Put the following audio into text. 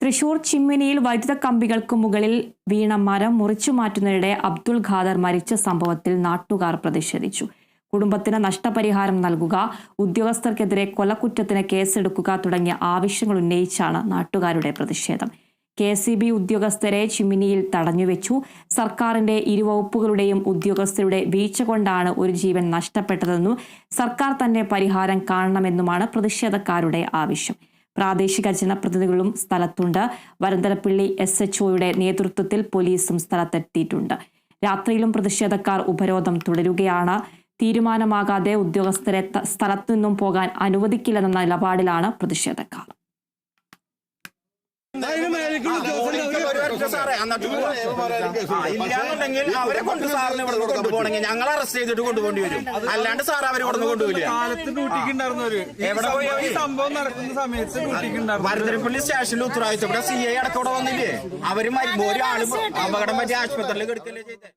തൃശൂർ ചിമ്മിനിയിൽ വൈദ്യുത കമ്പികൾക്ക് മുകളിൽ വീണ മരം മുറിച്ചു മാറ്റുന്നതിനിടെ അബ്ദുൾ ഖാദർ മരിച്ച സംഭവത്തിൽ നാട്ടുകാർ പ്രതിഷേധിച്ചു. കുടുംബത്തിന് നഷ്ടപരിഹാരം നൽകുക ഉദ്യോഗസ്ഥർക്കെതിരെ കൊലക്കുറ്റത്തിന് കേസെടുക്കുക തുടങ്ങിയ ആവശ്യങ്ങൾ ഉന്നയിച്ചാണ് നാട്ടുകാരുടെ പ്രതിഷേധം. കെ സി ബി ഉദ്യോഗസ്ഥരെ ചിമ്മിനിയിൽ തടഞ്ഞുവെച്ചു. സർക്കാരിന്റെ ഇരുവകുപ്പുകളുടെയും ഉദ്യോഗസ്ഥരുടെ വീഴ്ച കൊണ്ടാണ് ഒരു ജീവൻ നഷ്ടപ്പെട്ടതെന്നും സർക്കാർ തന്നെ പരിഹാരം കാണണമെന്നുമാണ് പ്രതിഷേധക്കാരുടെ ആവശ്യം. പ്രാദേശിക ജനപ്രതിനിധികളും സ്ഥലത്തുണ്ട്. വരന്തലപ്പിള്ളി എസ് എച്ച് ഒയുടെ നേതൃത്വത്തിൽ പോലീസും സ്ഥലത്തെത്തിയിട്ടുണ്ട്. രാത്രിയിലും പ്രതിഷേധക്കാർ ഉപരോധം തുടരുകയാണ്. തീരുമാനമാകാതെ ഉദ്യോഗസ്ഥരെ സ്ഥലത്തു നിന്നും പോകാൻ അനുവദിക്കില്ലെന്ന നിലപാടിലാണ് പ്രതിഷേധക്കാർ. ഇല്ലാന്നുണ്ടെങ്കിൽ അവരെ കൊണ്ട് സാറിന് ഇവിടെ കൊണ്ടുപോകണമെങ്കിൽ ഞങ്ങൾ അറസ്റ്റ് ചെയ്തിട്ട് കൊണ്ടുപോകേണ്ടി വരും. അല്ലാണ്ട് സാർ അവരെ ഇവിടെ കൊണ്ടുപോകില്ല. കാലത്ത് ഡ്യൂട്ടിക്ക് ഉണ്ടായിരുന്നവര് എവിടെ പോയി? സംഭവം നടക്കുന്ന സമയത്ത് വരദരപ്പള്ളി സ്റ്റേഷനിൽ ഉത്തരവാദിത്തം ഇവിടെ സി ഐ അടക്കം ഇവിടെ വന്നില്ലേ? അവർ മരുമ്പോ ഒരാളും അപകടം പറ്റി ആശുപത്രിയിൽ കിടക്കല്ലേ ചെയ്തേ?